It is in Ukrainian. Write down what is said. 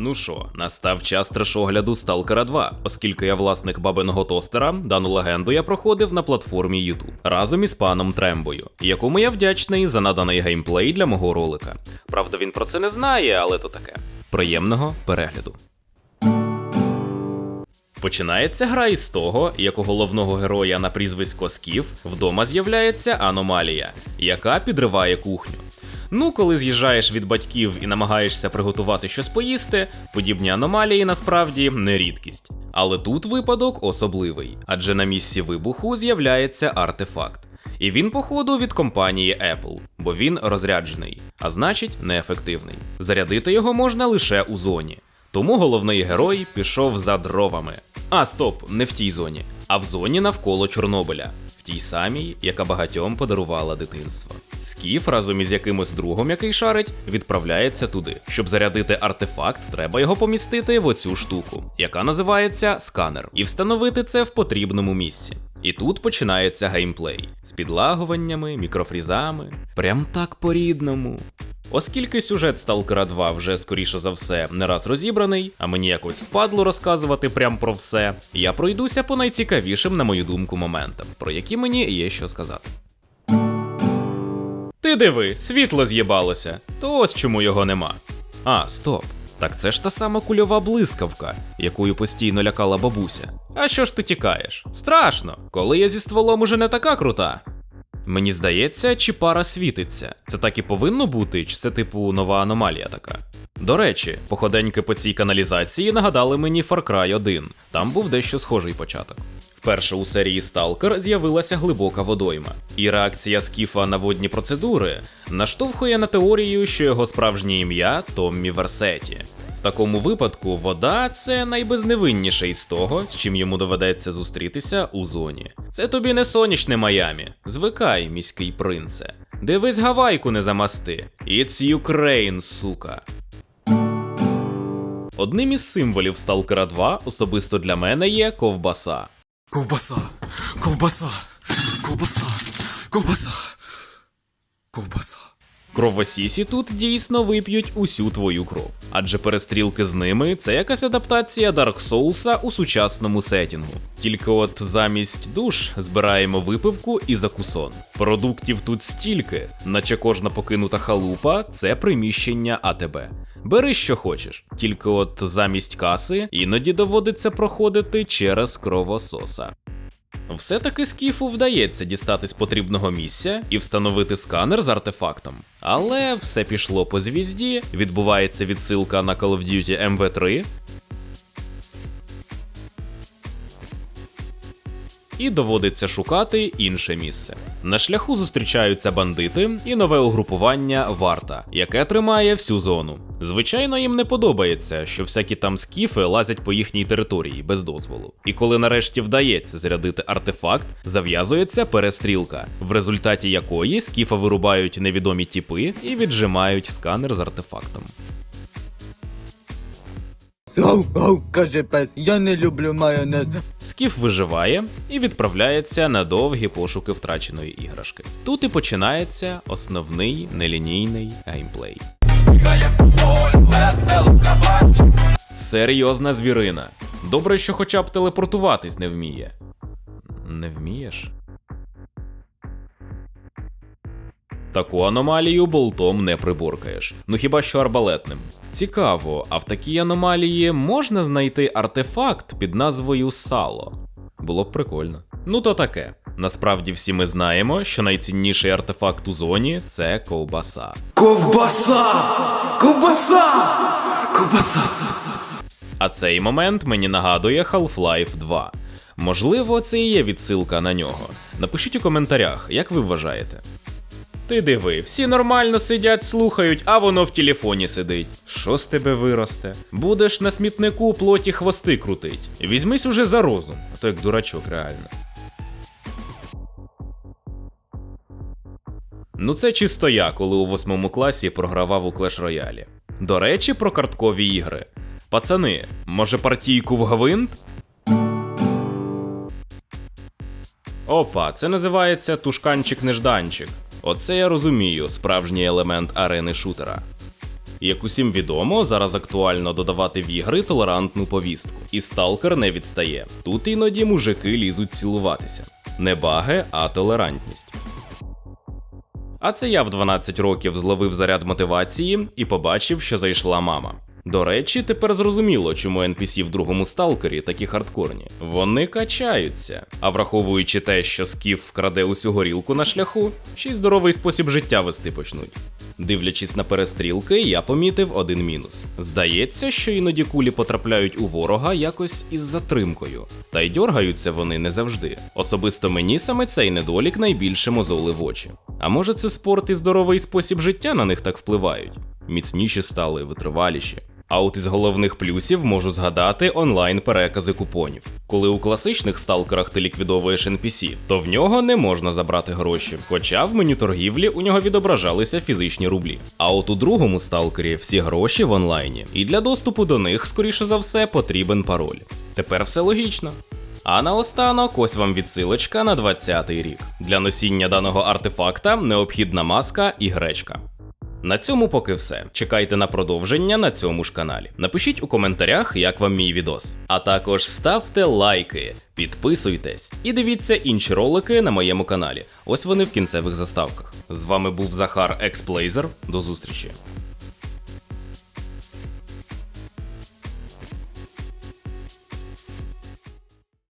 Ну що, настав час трешогляду Сталкера 2, оскільки я власник бабиного тостера, дану легенду я проходив на платформі YouTube разом із паном Трембою, якому я вдячний за наданий геймплей для мого ролика. Правда, він про це не знає, але то таке. Приємного перегляду. Починається гра із того, як у головного героя на прізвисько Скіф вдома з'являється аномалія, яка підриває кухню. Ну, коли з'їжджаєш від батьків і намагаєшся приготувати щось поїсти, подібні аномалії насправді не рідкість. Але тут випадок особливий, адже на місці вибуху з'являється артефакт. І він, походу, від компанії Apple, бо він розряджений, а значить неефективний. Зарядити його можна лише у зоні. Тому головний герой пішов за дровами. А, стоп, не в тій зоні, а в зоні навколо Чорнобиля, тій самій, яка багатьом подарувала дитинство. Скіф разом із якимось другом, який шарить, відправляється туди. Щоб зарядити артефакт, треба його помістити в оцю штуку, яка називається сканер, і встановити це в потрібному місці. І тут починається геймплей з підлагуваннями, мікрофрізами, прям так по-рідному. Оскільки сюжет Сталкера 2 вже скоріше за все не раз розібраний, а мені якось впадло розказувати прям про все, я пройдуся по найцікавішим, на мою думку, моментам, про які мені є що сказати. Ти диви, світло з'їбалося, то ось чому його нема. А, стоп. Так це ж та сама кульова блискавка, якою постійно лякала бабуся. А що ж ти тікаєш? Страшно, коли я зі стволом уже не така крута. Мені здається, чи пара світиться. Це так і повинно бути, чи це типу нова аномалія така. До речі, походеньки по цій каналізації нагадали мені Far Cry 1. Там був дещо схожий початок. Вперше у серії Stalker з'явилася глибока водойма, і реакція Скіфа на водні процедури наштовхує на теорію, що його справжнє ім'я Томмі Версеті. В такому випадку вода це найбезневинніше із того, з чим йому доведеться зустрітися у зоні. Це тобі не сонячне Майамі. Звикай, міський принце. Дивись гавайку не замасти. It's Ukraine, сука. Одним із символів Сталкера 2 особисто для мене є ковбаса. Ковбаса, ковбаса, ковбаса, ковбаса, ковбаса. Кровосісі тут дійсно вип'ють усю твою кров, адже перестрілки з ними це якась адаптація Dark Souls у сучасному сетінгу. Тільки от замість душ збираємо випивку і закусон. Продуктів тут стільки, наче кожна покинута халупа це приміщення АТБ. Бери що хочеш, тільки от замість каси іноді доводиться проходити через кровососа. Все-таки скіфу вдається дістатись потрібного місця і встановити сканер з артефактом. Але все пішло по звізді, відбувається відсилка на Call of Duty MV3. І доводиться шукати інше місце. На шляху зустрічаються бандити і нове угрупування варта, яке тримає всю зону. Звичайно, їм не подобається, що всякі там скіфи лазять по їхній території без дозволу. І коли нарешті вдається зарядити артефакт, зав'язується перестрілка, в результаті якої скіфа вирубають невідомі тіпи і віджимають сканер з артефактом. Гав, гав, каже пес, я не люблю майонез. Скіф виживає і відправляється на довгі пошуки втраченої іграшки. Тут і починається основний нелінійний геймплей. Серйозна звірина. Добре, що хоча б телепортуватись не вміє. Не вмієш? Таку аномалію болтом не приборкаєш. Ну хіба що арбалетним. Цікаво, а в такій аномалії можна знайти артефакт під назвою Сало? Було б прикольно. Ну то таке. Насправді всі ми знаємо, що найцінніший артефакт у зоні це ковбаса. Ковбаса! Ковбаса! Ковбаса! А цей момент мені нагадує Half-Life 2. Можливо, це і є відсилка на нього. Напишіть у коментарях, як ви вважаєте. Ти диви, всі нормально сидять, слухають, а воно в телефоні сидить. Що з тебе виросте? Будеш на смітнику плоті хвости крутить. Візьмись уже за розум, а то як дурачок реально. Ну це чисто я, коли у восьмому класі програвав у Clash Royale. До речі, про карткові ігри. Пацани, може партійку в гвинт? Опа, це називається тушканчик-нежданчик. Оце я розумію, справжній елемент арени шутера. Як усім відомо, зараз актуально додавати в ігри толерантну повістку. І сталкер не відстає. Тут іноді мужики лізуть цілуватися. Не баги, а толерантність. А це я в 12 років зловив заряд мотивації і побачив, що зайшла мама. До речі, тепер зрозуміло, чому NPC в другому сталкері такі хардкорні. Вони качаються. А враховуючи те, що скіф вкраде усю горілку на шляху, ще й здоровий спосіб життя вести почнуть. Дивлячись на перестрілки, я помітив один мінус. Здається, що іноді кулі потрапляють у ворога якось із затримкою, та й дьоргаються вони не завжди. Особисто мені саме цей недолік найбільше мозоли в очі. А може це спорт і здоровий спосіб життя на них так впливають? Міцніші стали, витриваліші. А от із головних плюсів можу згадати онлайн перекази купонів. Коли у класичних сталкерах ти ліквідовуєш NPC, то в нього не можна забрати гроші, хоча в меню торгівлі у нього відображалися фізичні рублі. А от у другому сталкері всі гроші в онлайні, і для доступу до них, скоріше за все, потрібен пароль. Тепер все логічно. А наостанок ось вам відсилочка на 20-й рік. Для носіння даного артефакта необхідна маска і гречка. На цьому поки все. Чекайте на продовження на цьому ж каналі. Напишіть у коментарях, як вам мій відос. А також ставте лайки, підписуйтесь і дивіться інші ролики на моєму каналі. Ось вони в кінцевих заставках. З вами був Захар Експлейзер. До зустрічі.